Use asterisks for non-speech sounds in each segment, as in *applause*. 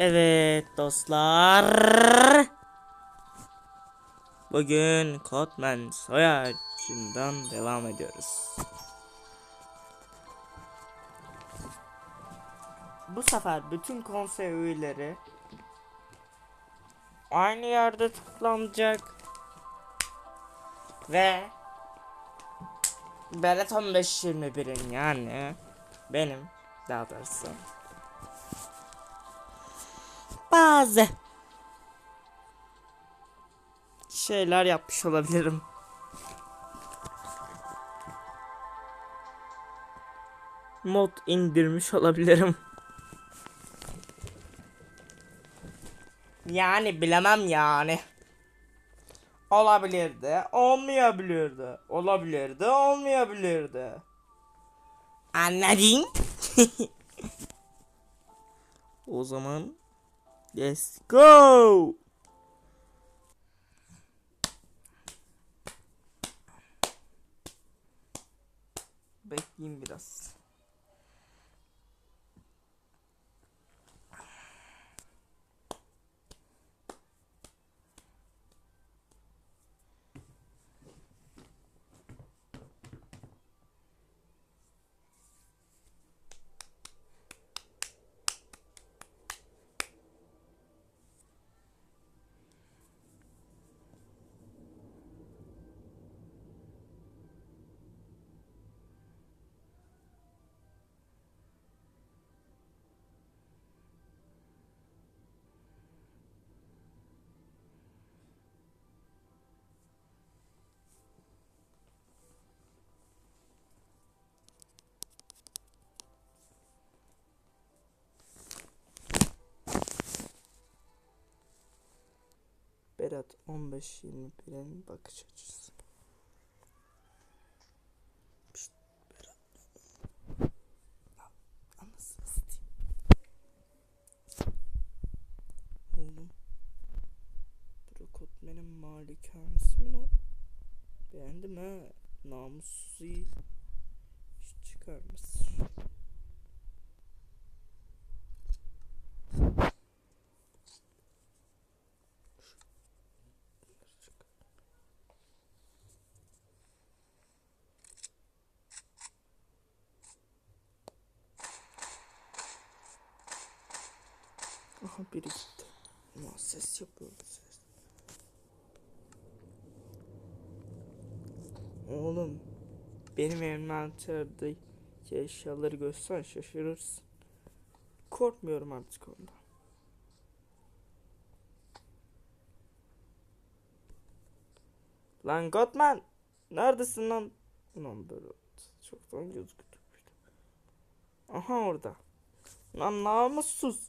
Evet dostlar. Bugün Kotman soy ağacından devam ediyoruz. Bu sefer bütün konsey üyeleri aynı yerde toplanacak ve Berat 1521'in yani benim daha doğrusu bazı şeyler yapmış olabilirim. Mod indirmiş olabilirim. Yani bilemem yani. Olabilirdi, olmayabilirdi. Olabilirdi, olmayabilirdi. Anladın? *laughs* o zaman let's go. Bekleyeyim biraz. Berat 15-21'in bakış açısı. Pişt, Berat. Anasını satayım. Oğlum. Brokotmen'in malikanesi mi lan? Beğendim ha. Namussuz iyi. Aha biri gitti. Ulan ses yapıyor ses. Oğlum benim envanterdeki eşyaları göster şaşırırsın. Korkmuyorum artık ondan. Lan Gottman neredesin lan? Ulan böyle çoktan gözüktü. Aha orada. Lan namussuz.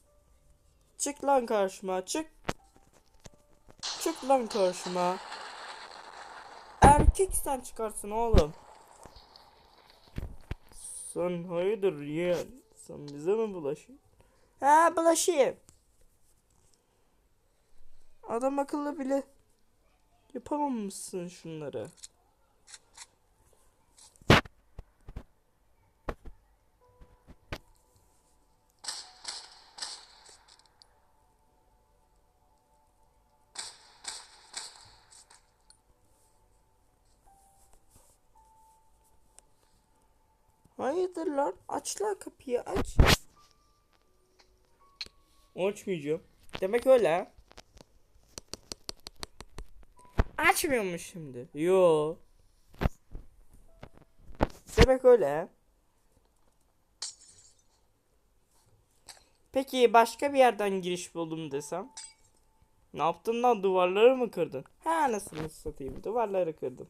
Çık lan karşıma çık. Çık lan karşıma. Erkek sen çıkarsın oğlum. Sen hayırdır yeğen? Sen bize mi bulaşıyorsun? Ha bulaşayım. Adam akıllı bile yapamamışsın şunları. Hayırdır lan? Aç lan kapıyı aç. Açmayacağım. Demek öyle ha. Açmıyormuş şimdi. Yo. Demek öyle. Peki başka bir yerden giriş buldum desem? Ne yaptın lan duvarları mı kırdın? Ha anasını satayım duvarları kırdım.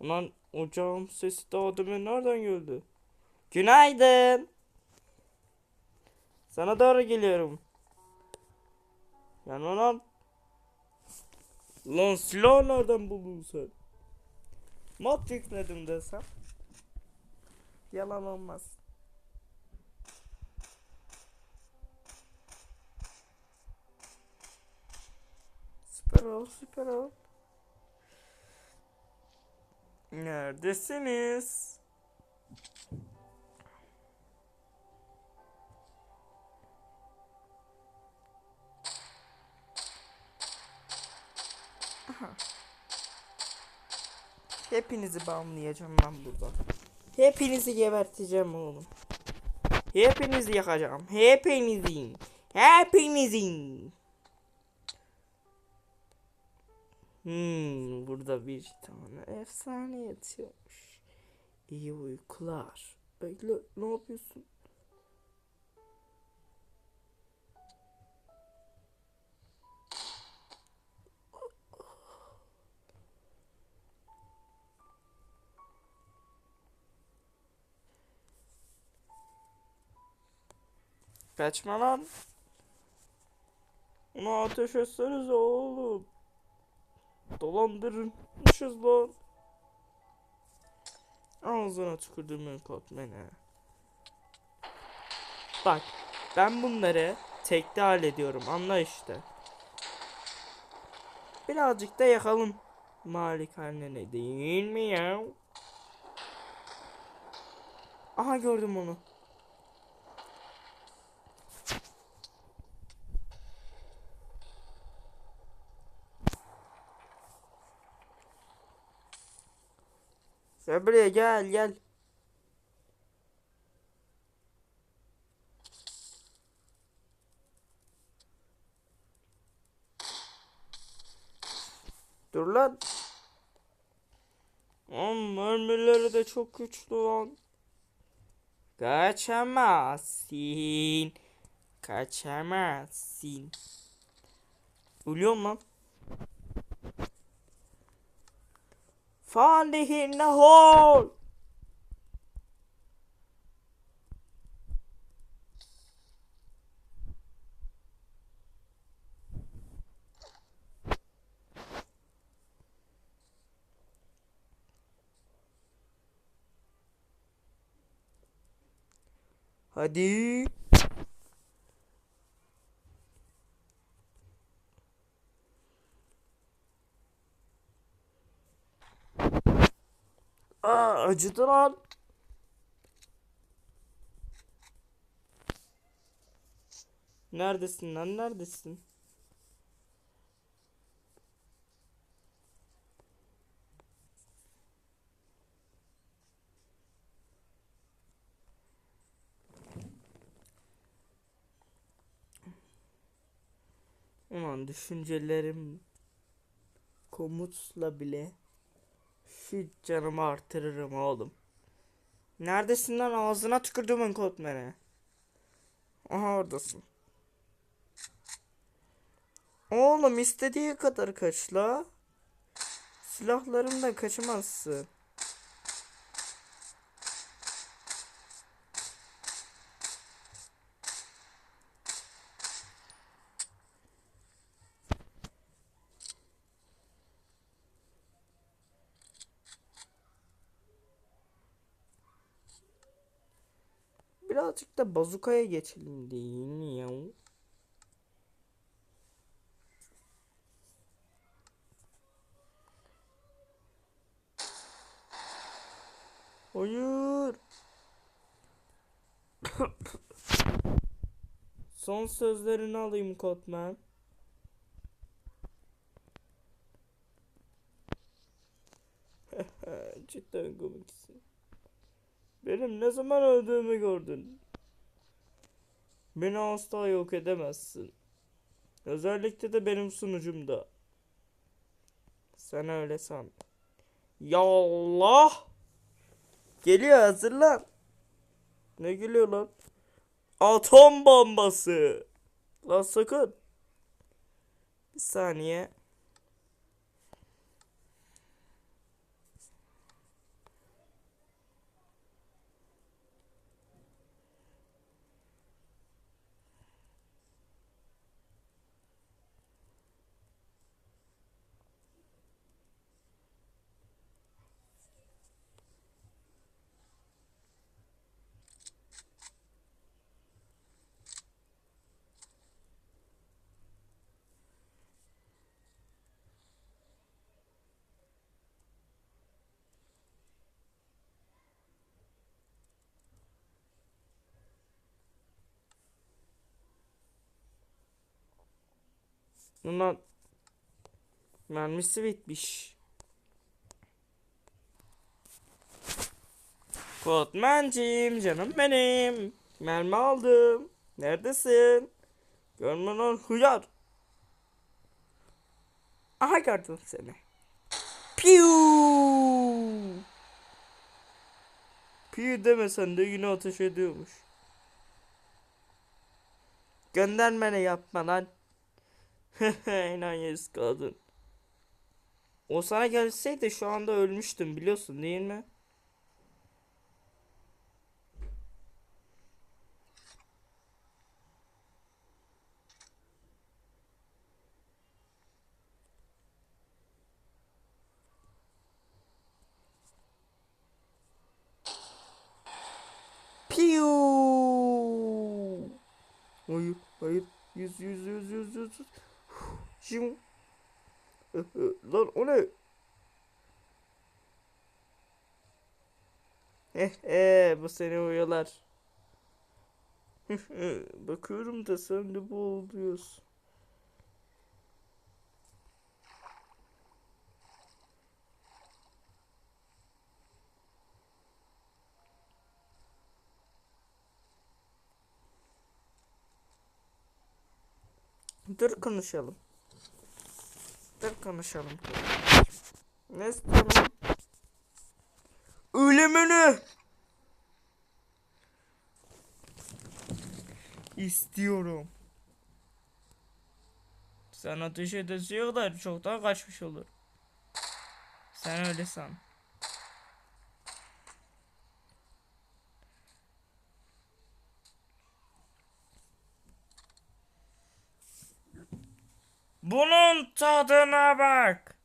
Ulan ocağın sesi daha demin nereden geldi? Günaydın. Sana doğru geliyorum. Yani lan. Lan silah nereden buldun sen? Mod yükledim desem. Yalan olmaz. Süper ol süper ol. Neredesiniz? Aha. Hepinizi bağımlayacağım lan burada. Hepinizi geberteceğim oğlum. Hepinizi yakacağım. Hepinizin. Hepinizin. Hmm, burada bir tane efsane yatıyormuş. İyi uykular. Bekle, ne yapıyorsun? Kaçma lan. Ona ateş etsenize oğlum. Dolandırmışız lan. Ağzına tükürdüğümün kotmene. Bak ben bunları tekte hallediyorum anla işte. Birazcık da yakalım. Malikanene değil mi ya? Aha gördüm onu. Sen buraya gel gel. Dur lan. Oğlum mermileri de çok güçlü lan. Kaçamazsın. Kaçamazsın. Ölüyorum lan. Falihin nahol. Hadi. Aa, acıdı lan. Neredesin lan neredesin? Ulan düşüncelerim komutla bile şu canımı artırırım oğlum. Neredesin lan ağzına tükürdümün kotmene. Aha oradasın. Oğlum istediği kadar kaçla. Silahlarımdan kaçamazsın. Birazcık da bazukaya geçelim değil ya? Hayır. *coughs* Son sözlerini alayım Kotman. *laughs* Cidden komiksin. Benim ne zaman öldüğümü gördün. Beni asla yok edemezsin. Özellikle de benim sunucumda. Sen öyle san. Ya! Geliyor hazırlan. Ne geliyor lan? Atom bombası. Lan sakın. Bir saniye. Ulan Mermisi bitmiş. Kotmancığım canım benim. Mermi aldım. Neredesin? Görmeden huyar. Aha gördüm seni. Piu. Piu demesen de yine ateş ediyormuş. Göndermene yapma lan. *laughs* İnanyız kadın. O sana gelseydi şu anda ölmüştüm biliyorsun değil mi? Piu. Hayır, hayır. Yüz, yüz, yüz, yüz, yüz. yüz. Şimdi. *laughs* Lan o ne? Eh *laughs* eh bu seni uyuyorlar. *laughs* Bakıyorum da sen de bu oluyorsun. Dur konuşalım. Dur konuşalım. Ne istiyorum? Ölümünü. İstiyorum. Sen ateş edesi kadar çoktan kaçmış olur. Sen öyle san. Bunun tadına bak.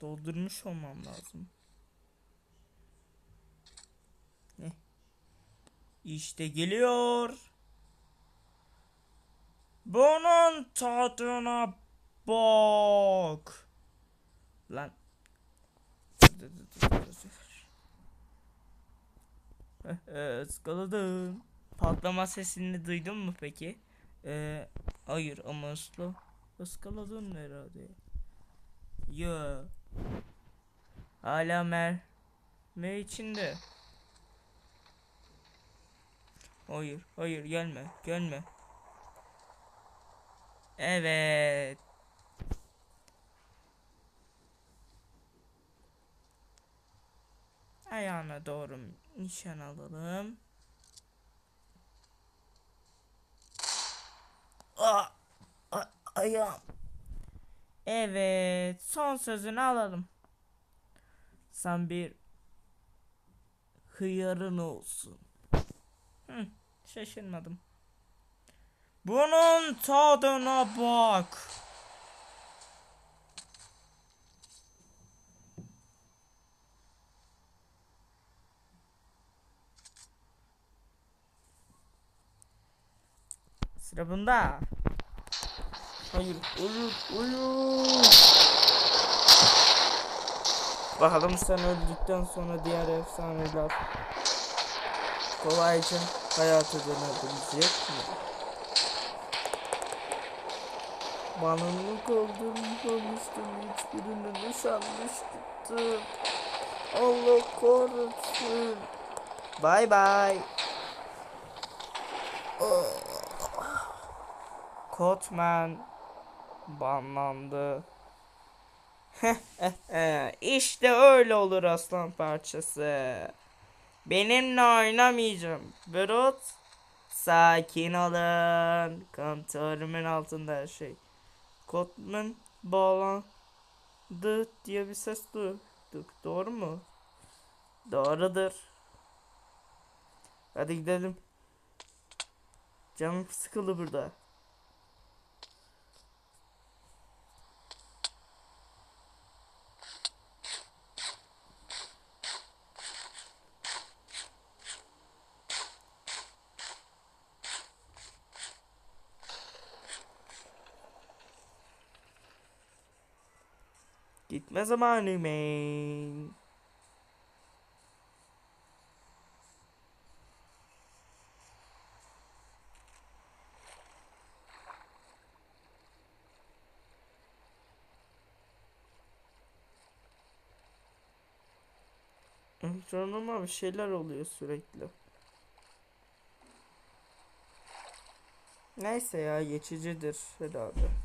Doldurmuş olmam lazım. Ne? İşte geliyor. Bunun tadına bak. Lan. *laughs* Iskaladım. Patlama sesini duydun mu peki? Ee, hayır ama ısla. Iskaladın herhalde. Yo. Hala mermi içinde. Hayır, hayır gelme, gelme. Evet. Ayağına doğru nişan alalım. Aa, a- ayağım. Evet, son sözünü alalım. Sen bir hıyarın olsun. Hı, şaşırmadım. Bunun tadına bak. Sıra bunda. Hayır, hayır, hayır. Bakalım sen öldükten sonra diğer efsaneler kolayca hayata dönebilecek mi? Balonlu kaldırmamıştım hiçbirini nişanmıştım. Allah korusun. Bye bye. Kotman banlandı. *laughs* işte öyle olur aslan parçası. Benimle oynamayacağım. Brut. Sakin olun. Kontrolümün altında her şey. Kotman bağlandı diye bir ses duyduk. Doğru mu? Doğrudur. Hadi gidelim. Canım sıkıldı burada. Gitme zamanı men. Ekranıma bir şeyler oluyor sürekli. Neyse ya geçicidir herhalde.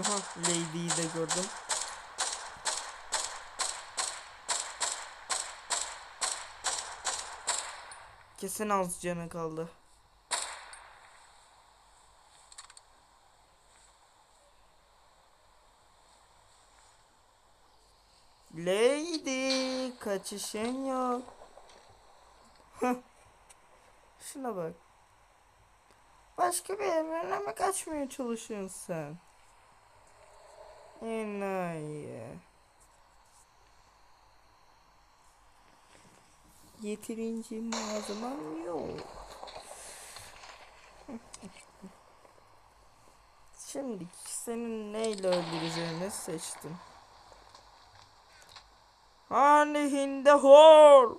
Aha Lady'yi de gördüm. Kesin az canı kaldı. Lady kaçışın yok. Şuna bak. Başka bir evrene mi kaçmaya çalışıyorsun sen? Enayi. Yeterince malzemem yok. Şimdi senin neyle öldüreceğini seçtim. Hani hindi hor.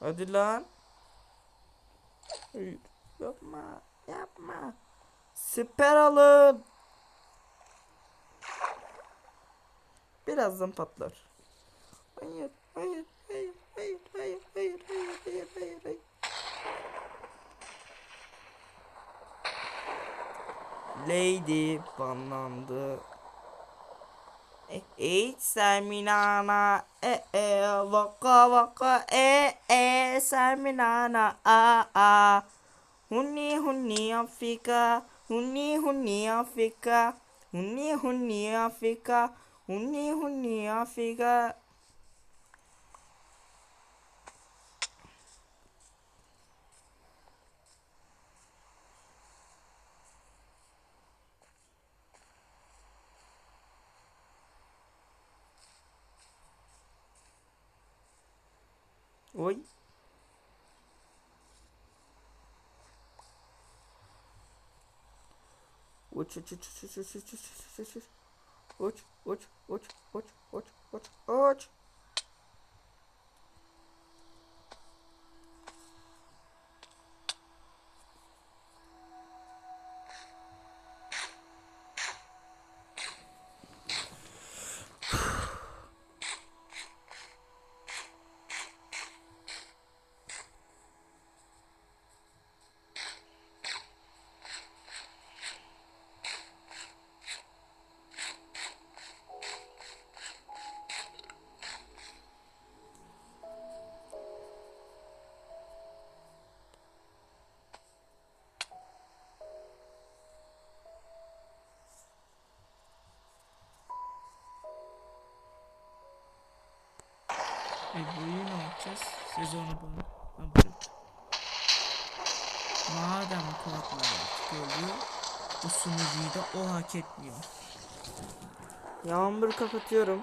Hadi lan. Hayır, yapma, yapma. Siper alın. Birazdan patlar. Hayır, hayır, hayır, hayır, hayır, hayır, hayır, hayır, hayır, hayır. Lady banlandı. Each Saminana, eh, eh, waka waka, eh, eh, Saminana, ah, ah. Huni huni Africa, huni huni Africa, huni huni Africa, huni huni Africa. Ой. Оч, оч, оч, оч, оч, оч, оч, оч, оч, оч, оч, оч, оч, оч, оч, оч. Madem kulaklar öldü, bu sunucuyu da o hak etmiyor. Yağmur kapatıyorum.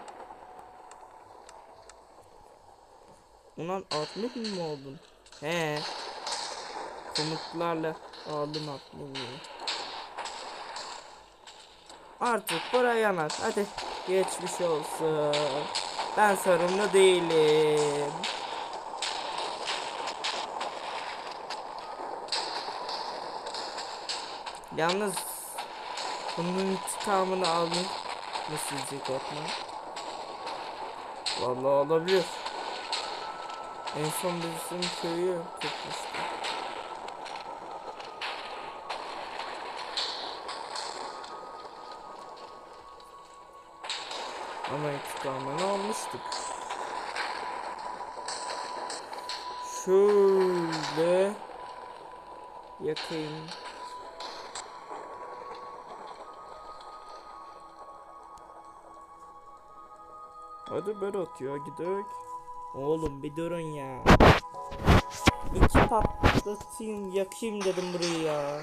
Ulan 60 mi oldun? He. Konuklarla aldım 60'ı. Artık buraya yanar. Hadi geçmiş olsun. Ben sorumlu değilim. Yalnız bunun intikamını aldım. mı sizce Batman? Vallahi olabilir. En son birisinin köyü tutmuştu. Ama intikamını almıştık. Şöyle yakayım. Hadi ben atıyor gidelim. Oğlum bir durun ya. İki patlatayım yakayım dedim burayı ya.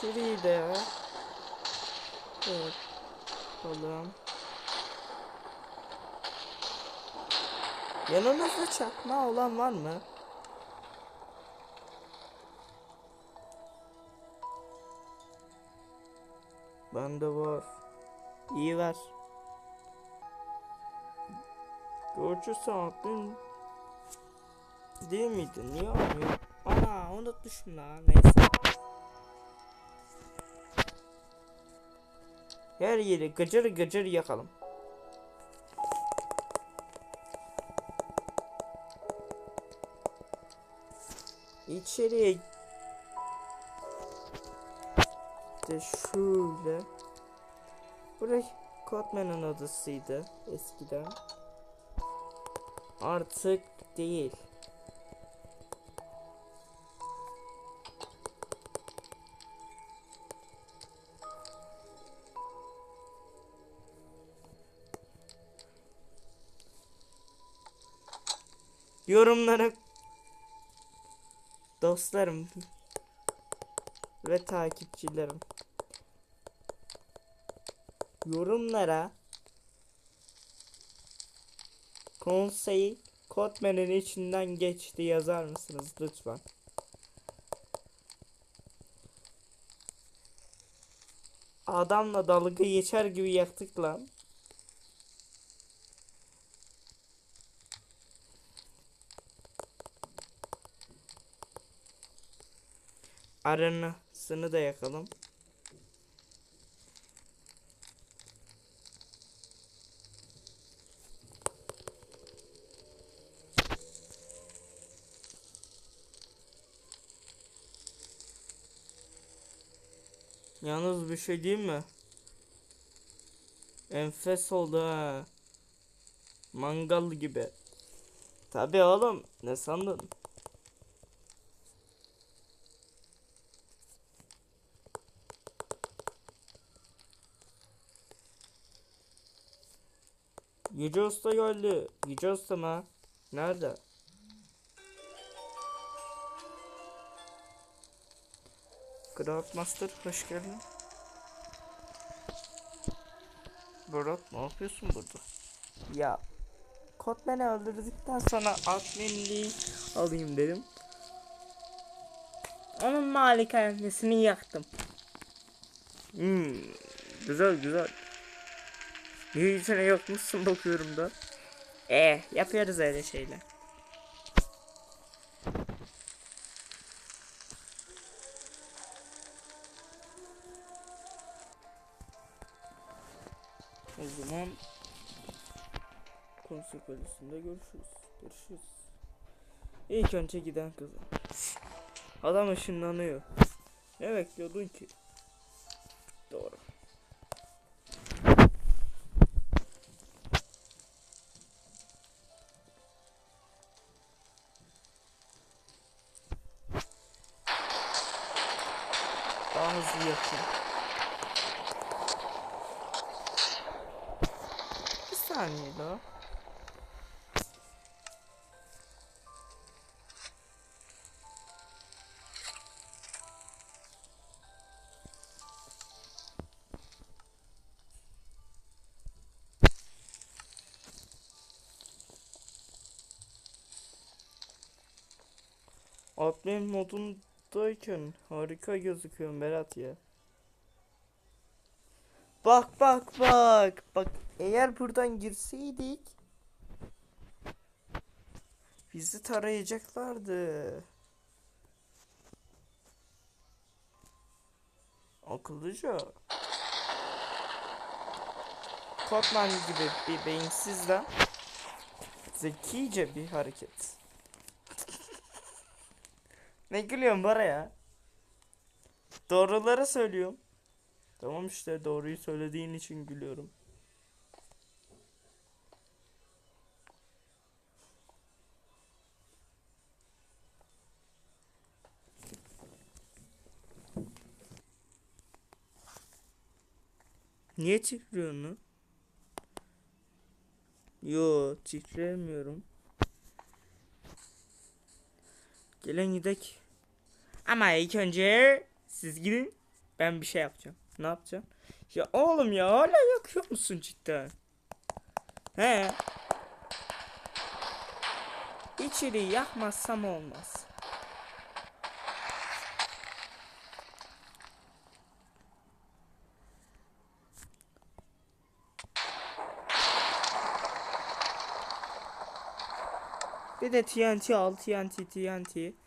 Şurayı da ya. Evet. Bakalım. Yanınızda çakma olan var mı? Bende var. İyi ver. Görücü saatin değil miydi? Niye olmuyor? Ana unutmuşum lan. Neyse. Her yeri gıcır gıcır yakalım. İçeriye de şöyle. Burası Kotman'ın adasıydı eskiden. Artık değil. Yorumlara dostlarım *laughs* ve takipçilerim yorumlara konseyi Kotman'ın içinden geçti yazar mısınız lütfen? Adamla dalga geçer gibi yaktık lan. Arenasını da yakalım. Yalnız bir şey diyeyim mi? Enfes oldu ha. Mangal gibi. Tabi oğlum ne sandın? Yüce Usta geldi. Yüce Usta mı? Nerede? Craftmaster hoş geldin. Burak ne yapıyorsun burada? Ya Kotman'ı öldürdükten sonra adminliği alayım dedim. Onun malikanesini yaktım. Hmm, güzel güzel. Niye içine yakmışsın bakıyorum da. Eh yapıyoruz öyle şeyler. O zaman konser bölümünde görüşürüz. Görüşürüz. İlk önce giden kızı. Adam ışınlanıyor. Ne bekliyordun ki? Admin modundayken harika gözüküyor Berat ya. Bak bak bak. Bak eğer buradan girseydik bizi tarayacaklardı. Akıllıca. Kotman gibi bir beyinsizden zekice bir hareket. Ne gülüyorsun bana ya? Doğruları söylüyorum. Tamam işte doğruyu söylediğin için gülüyorum. Niye titriyorsun? Yo titremiyorum. Gelin gidek. Ama ilk önce siz gidin. Ben bir şey yapacağım. Ne yapacağım? Ya oğlum ya hala yakıyor musun cidden? He. İçeriği yakmazsam olmaz. Bir de TNT al TNT TNT.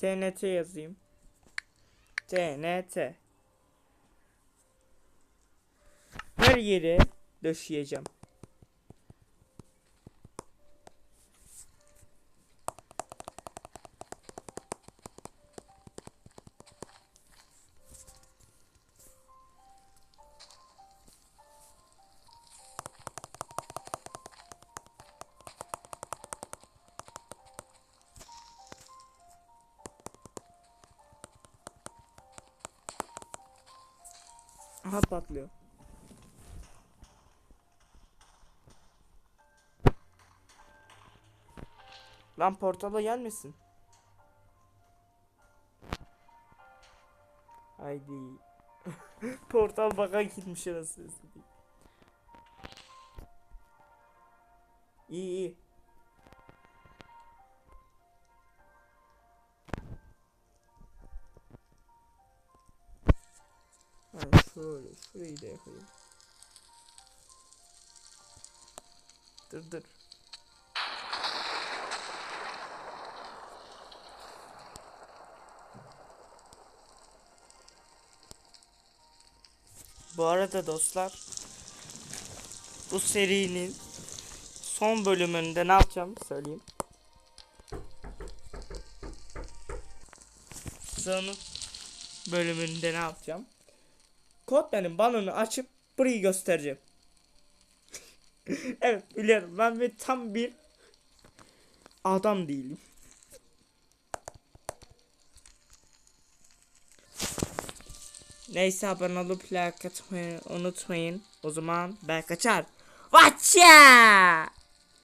TNT yazayım. TNT. Her yere döşeyeceğim. Aha patlıyor. Lan portala gelmesin. Haydi. *laughs* Portal baka gitmiş anasını Ha şöyle şurayı da yapayım. Dur dur. Bu arada dostlar bu serinin son bölümünde ne yapacağım söyleyeyim. Son bölümünde ne yapacağım? Kodman'ın balonu açıp burayı göstereceğim. *laughs* evet biliyorum ben bir tam bir adam değilim. Neyse abone olup like atmayı unutmayın. O zaman ben kaçar. Watcha!